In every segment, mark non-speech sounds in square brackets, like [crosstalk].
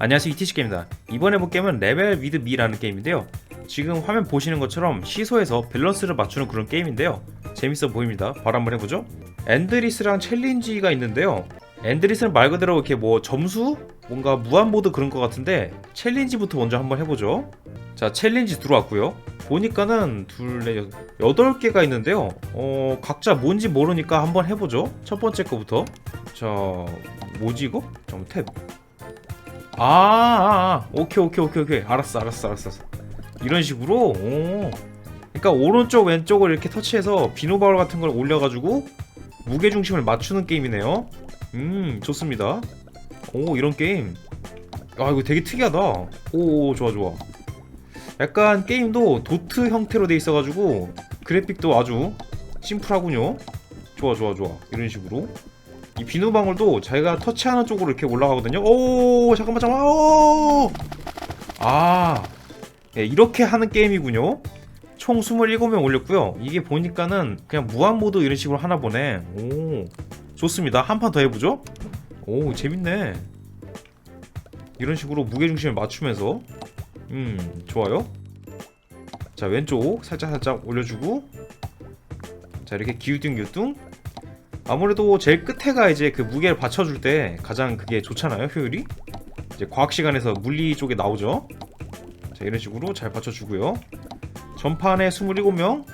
안녕하세요 이티시게임입니다. 이번에 볼 게임은 레벨 위드 미라는 게임인데요. 지금 화면 보시는 것처럼 시소에서 밸런스를 맞추는 그런 게임인데요. 재밌어 보입니다. 바로 한번 해보죠. 엔드리스랑 챌린지가 있는데요. 엔드리스는 말 그대로 이렇게 뭐 점수? 뭔가 무한보드 그런 것 같은데 챌린지부터 먼저 한번 해보죠. 자 챌린지 들어왔고요. 보니까는 둘, 넷, 여덟 개가 있는데요. 어 각자 뭔지 모르니까 한번 해보죠. 첫 번째 거부터. 자 뭐지 이거? 잠깐 탭 아, 아, 아, 오케이, 오케이, 오케이, 오케이. 알았어, 알았어, 알았어. 이런 식으로, 오. 그러니까 오른쪽, 왼쪽을 이렇게 터치해서 비누바울 같은 걸 올려가지고 무게 중심을 맞추는 게임이네요. 음, 좋습니다. 오, 이런 게임. 아, 이거 되게 특이하다. 오, 오, 좋아, 좋아. 약간 게임도 도트 형태로 돼 있어가지고 그래픽도 아주 심플하군요. 좋아, 좋아, 좋아. 이런 식으로. 이 비누방울도 자기가 터치하는 쪽으로 이렇게 올라가거든요. 오, 잠깐만, 잠깐만. 오! 아, 예, 이렇게 하는 게임이군요. 총 27명 올렸고요. 이게 보니까는 그냥 무한 모드 이런 식으로 하나 보네. 오, 좋습니다. 한 판 더 해보죠. 오, 재밌네. 이런 식으로 무게 중심을 맞추면서, 음, 좋아요. 자, 왼쪽 살짝 살짝 올려주고, 자, 이렇게 기우뚱기우뚱. 아무래도 제일 끝에가 이제 그 무게를 받쳐줄 때 가장 그게 좋잖아요 효율이? 이제 과학 시간에서 물리 쪽에 나오죠? 자 이런 식으로 잘 받쳐주고요. 전판에 27명.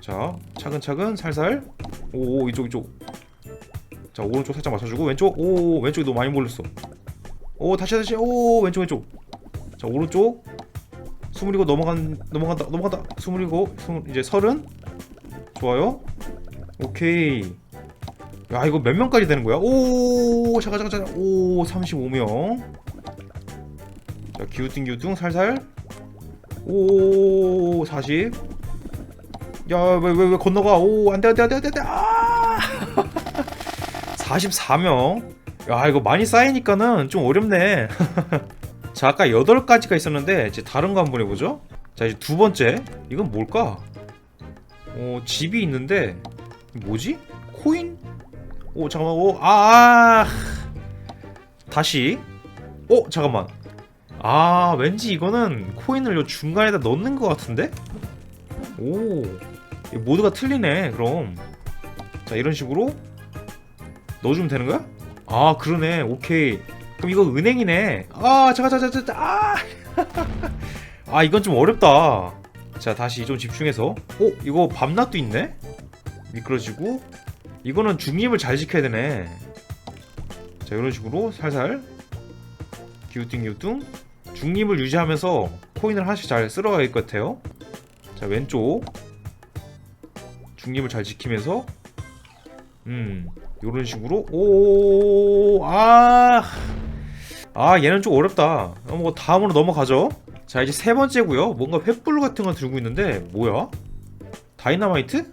자 차근차근 살살. 오 이쪽 이쪽. 자 오른쪽 살짝 맞춰주고 왼쪽. 오 왼쪽이 너무 많이 몰렸어. 오 다시 다시 오 왼쪽 왼쪽. 자 오른쪽. 27 넘어간 넘어간다 넘어간다. 27 20, 이제 30 좋아요 오케이. 야 이거 몇 명까지 되는 거야? 오 잠깐 잠깐 잠깐 오 35명. 자 기우뚱 기우뚱 살살. 오 40. 야왜 왜 왜 건너가? 오 안돼 안돼 안돼 안돼. 아 [laughs] 44명. 야 이거 많이 쌓이니까는 좀 어렵네. [laughs] 자 아까 8가지가 있었는데 이제 다른 거 한번 해보죠. 자 이제 두 번째 이건 뭘까? 어 집이 있는데 뭐지? 코인? 오 잠깐만. 오 아, 아. 다시. 오 잠깐만. 아 왠지 이거는 코인을 요 중간에다 넣는 것 같은데? 오이 모드가 틀리네 그럼. 자 이런 식으로 넣어주면 되는 거야? 아 그러네. 오케이. 그럼 이거 은행이네. 아 잠깐 잠깐 잠깐. 아, [laughs] 아 이건 좀 어렵다. 자 다시 좀 집중해서. 오 이거 밤낮도 있네 미끄러지고 이거는 중립을 잘 지켜야 되네. 자 이런 식으로 살살 기우뚱 기우뚱 중립을 유지하면서 코인을 하나씩 잘될것 같아요. 자 왼쪽 중립을 잘 지키면서 음 이런 식으로. 오아 아 얘는 좀 어렵다. 어, 뭐 다음으로 넘어가죠. 자 이제 세 번째고요. 뭔가 횃불 같은 거 들고 있는데 뭐야? 다이나마이트?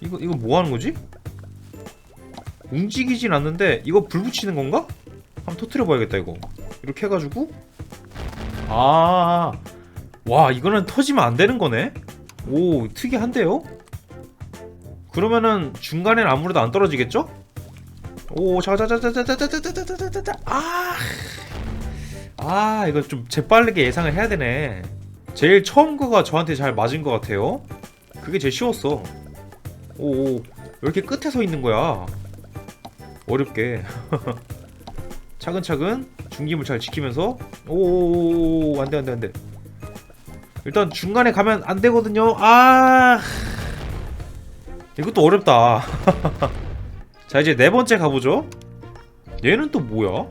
이거 이거 뭐 하는 거지? 움직이진 않는데 이거 불 붙이는 건가? 한번 터트려 봐야겠다 이거. 이렇게 해가지고 아, 와 이거는 터지면 안 되는 거네. 오 특이한데요? 그러면은 중간엔 아무래도 안 떨어지겠죠? 오 자자자자자자자자자자자자 아, 아 이거 좀 재빠르게 예상을 해야 되네. 제일 처음 거가 저한테 잘 맞은 것 같아요. 그게 제일 쉬웠어. 오, 왜 이렇게 끝에 서 있는 거야? 어렵게. [laughs] 차근차근 중심을 잘 지키면서 오, 안돼 안돼 안돼. 일단 중간에 가면 안 되거든요. 아, 이것도 어렵다. [laughs] 자 이제 네 번째 가보죠. 얘는 또 뭐야?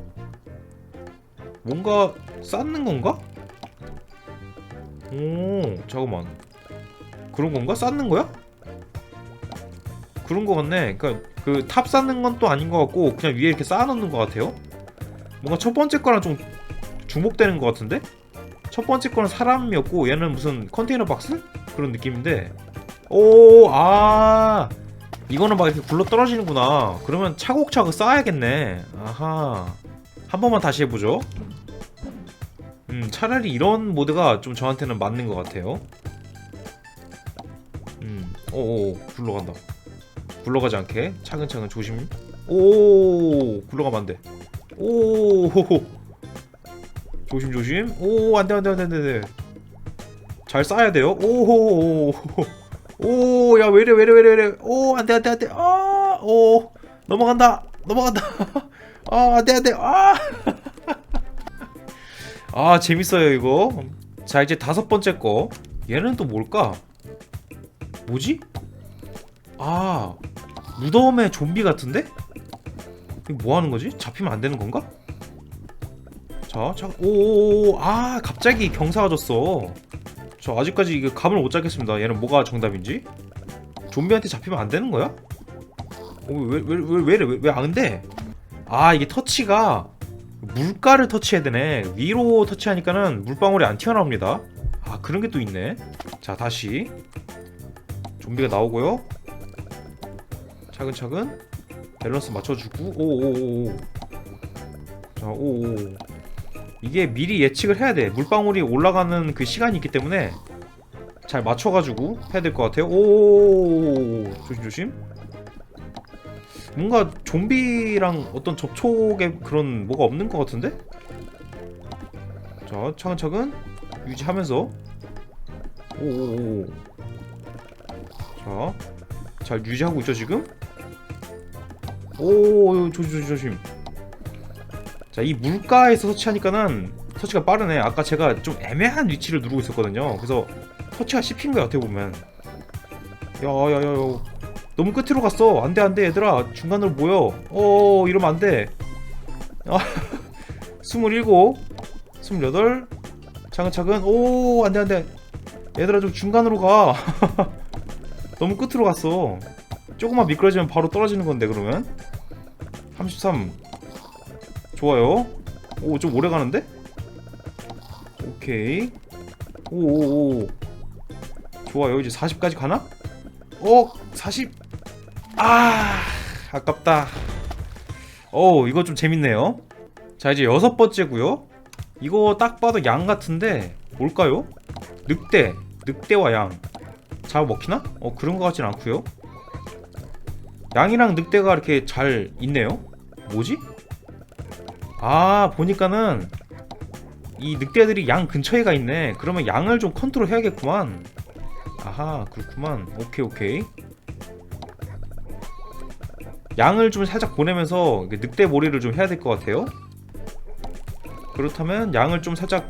뭔가 쌓는 건가? 오, 잠깐만. 그런 건가? 쌓는 거야? 그런 거 같네. 그러니까 그 탑 쌓는 건 또 아닌 것 같고 그냥 위에 이렇게 쌓아놓는 것 같아요. 뭔가 첫 번째 거랑 좀 중복되는 것 같은데? 첫 번째 거는 사람이었고 얘는 무슨 컨테이너 박스 그런 느낌인데. 오, 아, 이거는 막 이렇게 굴러 떨어지는구나. 그러면 차곡차곡 쌓아야겠네. 아하. 한 번만 다시 해보죠. 음, 차라리 이런 모드가 좀 저한테는 맞는 것 같아요. 음, 오오, 굴러간다. 굴러가지 않게 차근차근 조심. 오 굴러가면 안 돼. 오 호호. 조심 조심. 오 안돼 안돼 안돼 안돼 잘 쏴야 돼요. 오호 오야 왜래 왜래 왜래 왜래. 오 안돼 안돼 안돼. 아오. 넘어간다. 넘어간다. 아 안돼 안돼. 아 아 재밌어요 이거. 자 이제 다섯 번째 거. 얘는 또 뭘까? 뭐지 아 무덤의 좀비 같은데 뭐 하는 거지 잡히면 안 되는 건가 자, 자, 오오오, 아, 갑자기 경사가 졌어. 저 아직까지 이게 감을 못 잡겠습니다. 얘는 뭐가 정답인지. 좀비한테 잡히면 안 되는 거야? 오, 왜, 왜, 왜, 왜, 왜, 왜 안 돼? 아, 이게 터치가 물가를 터치해야 되네. 위로 터치하니까는 물방울이 안 튀어나옵니다. 아, 그런 게 또 있네. 자, 다시. 좀비가 나오고요. 차근차근 밸런스 맞춰주고, 오오오오. 자, 오오. 이게 미리 예측을 해야 돼. 물방울이 올라가는 그 시간이 있기 때문에 잘 맞춰가지고 해야 될 것 같아요. 오, 조심 조심. 뭔가 좀비랑 어떤 접촉에 그런 뭐가 없는 것 같은데? 자, 차근차근 유지하면서 오오오. 자, 잘 유지하고 있죠 지금? 오, 조심 조심 조심. 자, 이 물가에서 터치하니까는 터치가 빠르네. 아까 제가 좀 애매한 위치를 누르고 있었거든요. 그래서 터치가 씹힌 거야, 어떻게 보면. 야, 야. 너무 끝으로 갔어. 안 돼, 안 돼, 얘들아. 중간으로 모여. 어, 이러면 안 돼. 아, [laughs] 27, 28, 차근차근. 오, 안 돼, 안 돼. 얘들아, 좀 중간으로 가. [laughs] 너무 끝으로 갔어. 조금만 미끄러지면 바로 떨어지는 건데, 그러면. 33, 좋아요. 오, 좀 오래 가는데? 오케이. 오오오. 좋아요. 이제 40까지 가나? 어, 40. 아, 아깝다. 어, 이거 좀 재밌네요. 자, 이제 여섯 번째고요. 이거 딱 봐도 양 같은데 뭘까요? 늑대, 늑대와 양. 잘 먹히나? 어, 그런 것 같진 않고요. 양이랑 늑대가 이렇게 잘 있네요. 뭐지? 아 보니까는 이 늑대들이 양 근처에 가 있네. 그러면 양을 좀 컨트롤 해야겠구만. 아하 그렇구만. 오케이 오케이. 양을 좀 살짝 보내면서 늑대 몰이를 좀 해야 될 것 같아요. 그렇다면 양을 좀 살짝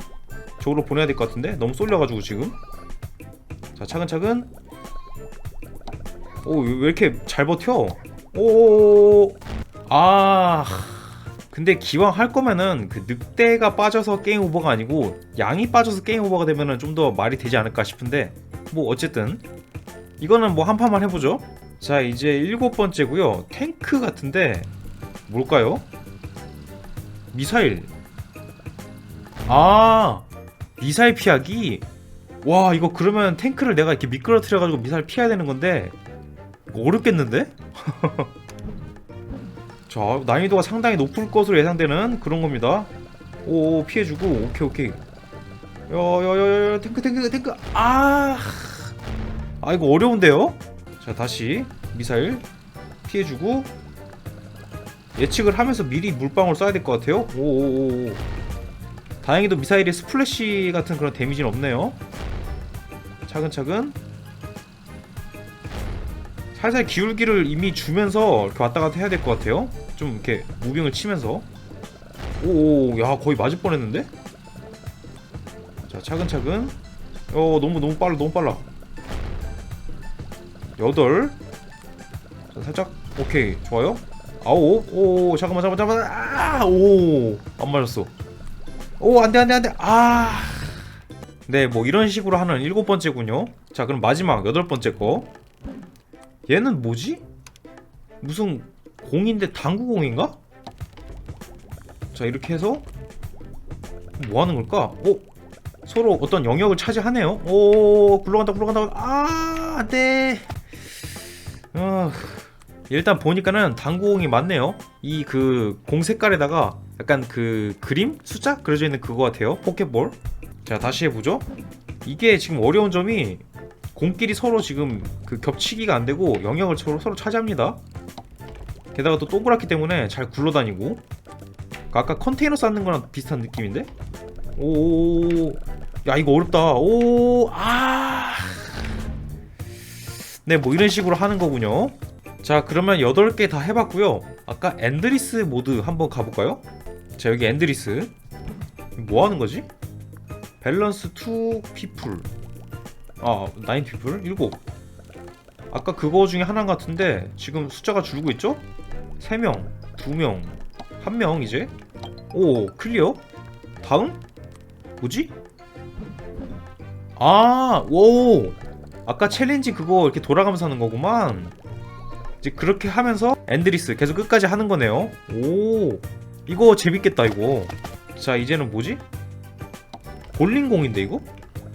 저기로 보내야 될 것 같은데? 너무 쏠려가지고 지금. 자 차근차근 오 왜 이렇게 잘 버텨 오 아 근데 기왕 할 거면은 그 늑대가 빠져서 게임 오버가 아니고 양이 빠져서 게임 오버가 되면은 좀 더 말이 되지 않을까 싶은데 뭐 어쨌든 이거는 뭐 한 판만 해보죠. 자 이제 일곱 번째고요. 탱크 같은데 뭘까요? 미사일. 아 미사일 피하기. 와 이거 그러면 탱크를 내가 이렇게 미끄러뜨려가지고 미사일 피해야 되는 건데 어렵겠는데? [laughs] 자 난이도가 상당히 높을 것으로 예상되는 그런 겁니다. 오 피해주고 오케이 오케이. 야야야야 탱크 탱크 탱크. 아, 아 이거 어려운데요? 자 다시 미사일 피해주고 예측을 하면서 미리 물방울 쏴야 될 것 같아요. 오오오 다행히도 미사일에 스플래시 같은 그런 데미지는 없네요. 차근차근 살살 기울기를 이미 주면서 이렇게 왔다 갔다 해야 될 것 같아요. 좀 이렇게 무빙을 치면서. 오, 야 거의 맞을 뻔했는데? 자 차근차근. 어 너무 너무 빨라 너무 빨라. 여덟. 자 살짝 오케이 좋아요. 아홉. 오 잠깐만 잠깐만 잠깐만. 아, 오안 맞았어. 오 안돼 안돼 안돼. 아. 네, 뭐 이런 식으로 하는 일곱 번째군요. 자, 그럼 마지막 여덟 번째 거. 얘는 뭐지? 무슨 공인데 당구공인가? 자 이렇게 해서 뭐 하는 걸까? 어? 서로 어떤 영역을 차지하네요. 오 굴러간다 굴러간다 아 안돼. 어, 일단 보니까는 당구공이 맞네요. 이 그 공 색깔에다가 약간 그 그림 숫자 그려져 있는 그거 같아요. 포켓볼. 자 다시 해보죠. 이게 지금 어려운 점이 공끼리 서로 지금 그 겹치기가 안 되고 영역을 서로 서로 차지합니다. 게다가 또 동그랗기 때문에 잘 굴러다니고 그 아까 컨테이너 쌓는 거랑 비슷한 느낌인데? 오, 야 이거 어렵다. 오, 아, 네, 뭐 이런 식으로 하는 거군요. 자, 그러면 8개 다 해봤고요. 아까 엔드리스 모드 한번 가볼까요? 자, 여기 엔드리스. 뭐 하는 거지? 밸런스 2 피플. 아, 9 피플? 7. 아까 그거 중에 하나 같은데 지금 숫자가 줄고 있죠? 3명, 2명, 1명 이제. 오, 클리어? 다음? 뭐지? 아, 오. 아까 챌린지 그거 이렇게 돌아가면서 하는 거구만. 이제 그렇게 하면서 엔드리스 계속 끝까지 하는 거네요. 오, 이거 재밌겠다 이거. 자 이제는 뭐지? 볼링공인데 이거?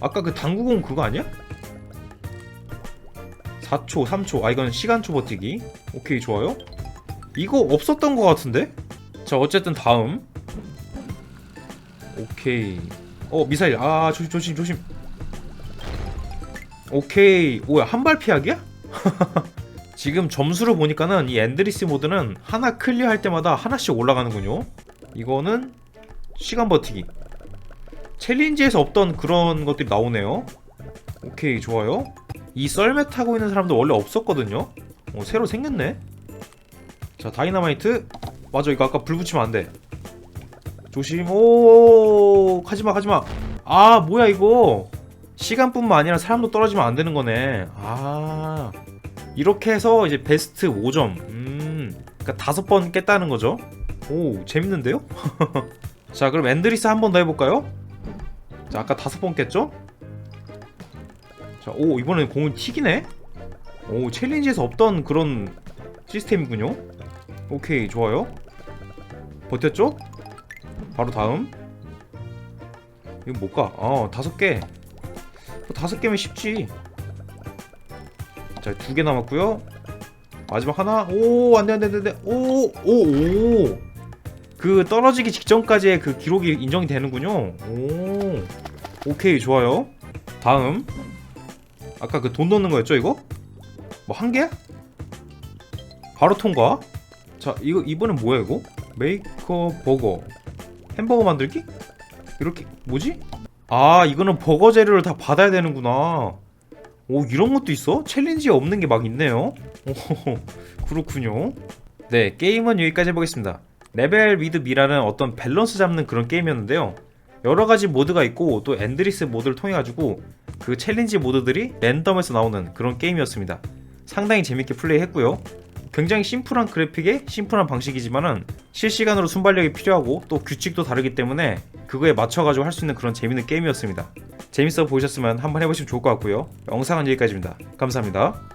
아까 그 당구공 그거 아니야? 4초, 3초. 아 이건 시간초 버티기. 오케이 좋아요. 이거 없었던 것 같은데? 자 어쨌든 다음. 오케이. 어 미사일. 아 조심 조심 조심. 오케이. 오야 한발 피하기야? [laughs] 지금 점수를 보니까는 이 엔드리스 모드는 하나 클리어할 때마다 하나씩 올라가는군요. 이거는 시간 버티기. 챌린지에서 없던 그런 것들이 나오네요. 오케이 좋아요. 이 썰매 타고 있는 사람도 원래 없었거든요. 어, 새로 생겼네. 자 다이너마이트. 맞아 이거 아까 불 붙이면 안 돼. 조심. 오 가지마 가지마. 아 뭐야 이거. 시간뿐만 아니라 사람도 떨어지면 안 되는 거네. 아 이렇게 해서 이제 베스트 5점. 음 그러니까 다섯 번 깼다는 거죠. 오 재밌는데요? [laughs] 자 그럼 엔드리스 한 번 더 해볼까요? 자 아까 다섯 번 깼죠? 자오 이번엔 공은 튀기네? 오 챌린지에서 없던 그런 시스템이군요. 오케이 좋아요. 버텼죠? 바로 다음. 이거 못가. 어 다섯 개. 뭐 다섯 개면 쉽지. 자 두 개 남았고요. 마지막 하나. 오 안돼 안돼 안돼. 오 오 오. 그 떨어지기 직전까지의 그 기록이 인정이 되는군요. 오, 오케이 좋아요. 다음 아까 그 돈 넣는 거였죠 이거? 뭐 한 개? 바로 통과. 자 이거 이번엔 뭐야 이거? 메이커 버거 햄버거 만들기? 이렇게 뭐지? 아 이거는 버거 재료를 다 받아야 되는구나. 오 이런 것도 있어? 챌린지에 없는 게 막 있네요. 오 그렇군요. 네 게임은 여기까지 해보겠습니다. 레벨 위드 미라는 어떤 밸런스 잡는 그런 게임이었는데요. 여러 가지 모드가 있고 또 엔드리스 모드를 통해 가지고 그 챌린지 모드들이 랜덤에서 나오는 그런 게임이었습니다. 상당히 재밌게 플레이했고요. 굉장히 심플한 그래픽에 심플한 방식이지만은 실시간으로 순발력이 필요하고 또 규칙도 다르기 때문에 그거에 맞춰가지고 할 수 있는 그런 재밌는 게임이었습니다. 재밌어 보이셨으면 한번 해보시면 좋을 것 같고요. 영상은 여기까지입니다. 감사합니다.